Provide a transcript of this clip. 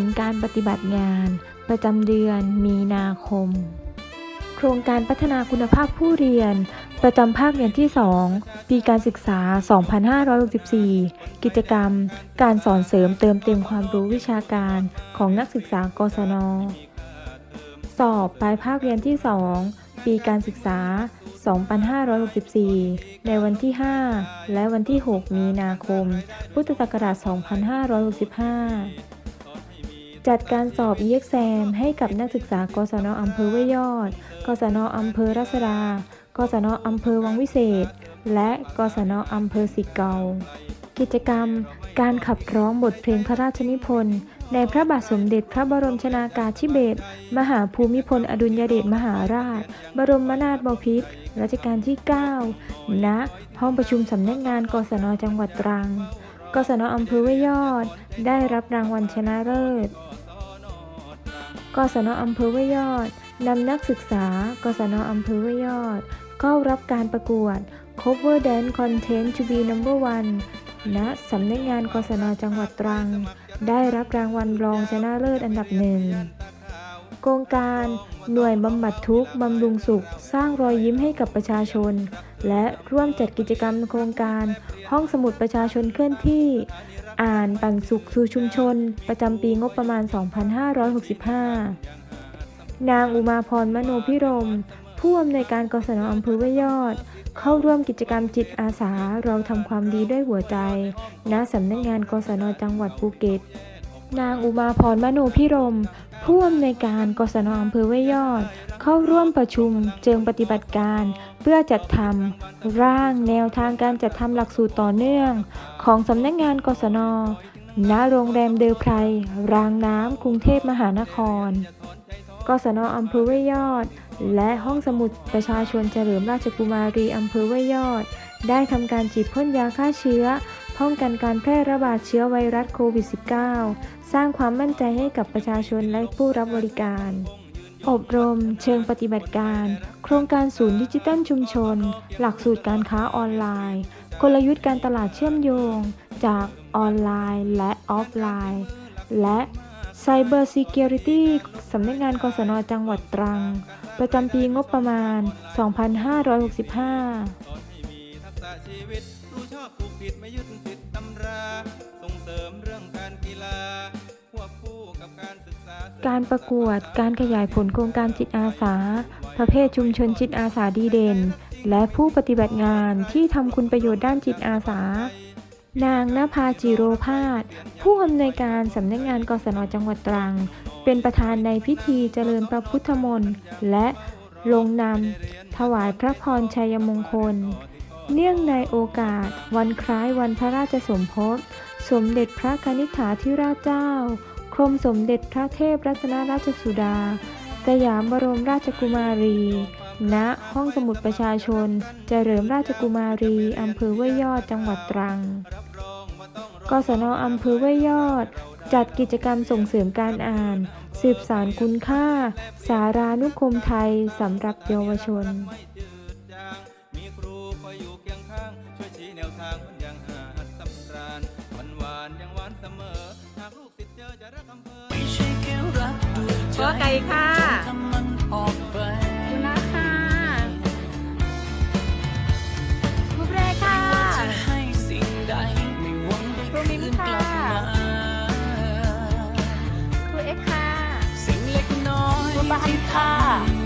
ลการปฏิบัติงาน ประจำเดือนมีนาคม โครงการพัฒนาคุณภาพผู้เรียน ประจำภาคเรียนที่ 2 ปีการศึกษา 2564 กิจกรรม การสอนเสริมเติมเต็มความรู้วิชาการของนักศึกษากศน สอบปลายภาคเรียนที่ 2 ปีการศึกษา 2564 ในวันที่ 5 และวันที่ 6 มีนาคม พุทธศักราช 2565 จัดการสอบ EXAM ให้กับนักศึกษากศนอำเภอห้วยยอด กศนอำเภอรัศดา กศนอำเภอวังวิเศษ และกศนอำเภอสิเกา กิจกรรม การขับร้องบทเพลงพระราชนิพนธ์ในพระบาทสมเด็จพระบรมชนากาธิเบศรมหาภูมิพลอดุลยเดชมหาราช บรมนาถบพิตรรัชกาลที่ 9 ณ ห้องประชุมสำนักงานกศนจังหวัดตรัง กศนอำเภอห้วยยอด ได้รับรางวัลชนะเลิศ กศนอำเภอห้วยยอดนำนักศึกษา กศนอำเภอห้วยยอด เข้ารับการประกวด Cover Dance Content to be number one ณสำนักงานกศนจังหวัดตรัง ได้รับรางวัลรองชนะเลิศอันดับหนึ่ง โครงการหน่วยบำบัดทุกข์บำรุงสุข สร้างรอยยิ้มให้กับประชาชน และร่วมจัดกิจกรรมโครงการ ห้องสมุดประชาชนเคลื่อนที่ อ่านปันสุขสู่ชุมชน ประจำปีงบประมาณ 2565 นางอุมาพรมโนพิรม ผู้อำนวยการกศนอำเภอห้วยอด เข้าร่วมกิจกรรมจิตอาสาเราทำความดีด้วยหัวใจ ณสำนักงานกศนจังหวัดภูเก็ต นางอุมาพรมโนพิรม ผู้อำนวยการกศนอำเภอห้วยยอด เข้าร่วมประชุมเจิงปฏิบัติการ เพื่อจัดทำร่างแนวทางการจัดทำหลักสูตรต่อเนื่อง ของสำนักงานกศนณโรงแรมเดลไพรรางน้ำกรุงเทพมหานคร กศนอำเภอห้วยยอด และห้องสมุดประชาชนเฉลิมราชกุมารีอำเภอห้วยยอด ได้ทำการฉีดพ่นยาฆ่าเชื้อ ป้องกันการแพร่ระบาดเชื้อไวรัสโควิด -19 สร้างความมั่นใจให้กับประชาชนและผู้รับบริการ อบรม เชิงปฏิบัติการ โครงการศูนย์ดิจิทัลชุมชน หลักสูตรการค้าออนไลน์ กลยุทธ์การตลาดเชื่อมโยง จากออนไลน์และออฟไลน์ และ Cyber Security สำนักงานกศนจังหวัดตรัง ประจำปีงบประมาณ 2565 ผูกผิดไม่ยึดติดตำรา ส่งเสริมเรื่องการกีฬาควบคู่กับการศึกษา การประกวด การขยายผลโครงการจิตอาสา ประเภทชุมชนจิตอาสาดีเด่น และผู้ปฏิบัติงานที่ทำคุณประโยชน์ด้านจิตอาสานางนภาจิโรพาสผู้อำนวยการสำนักงานกศนจังหวัดตรัง เป็นประธานในพิธีเจริญพระพุทธมนต์ และลงนามถวายพระพรชัยมงคล เนื่องในโอกาส วันคล้ายวันพระราชสมภพ สมเด็จพระกนิษฐาธิราชเจ้า กรมสมเด็จพระเทพรัตนราชสุดา สยามบรมราชกุมารี ณ ห้องสมุดประชาชน เจริญราชกุมารี อำเภอห้วยยอด จังหวัดตรัง กศนอำเภอห้วยยอด จัดกิจกรรมส่งเสริมการอ่าน สืบสารคุณค่า สารานุกรมไทยสำหรับเยาวชน กลูกติดเจอจะรักอำเภอไม่ใช่แค่รักด้วยใจก็ไก่ค่ะทำมันออกไปคุณนะค่ะบุฟเร่ค่ะจะให้สิ่งใดไม่หวังได้ครูมิ้คืนนกค่ะลับมาครูเอ็กซ์ค่ะสิ่งเล็กน้อยครูบานที่ค่ะทำ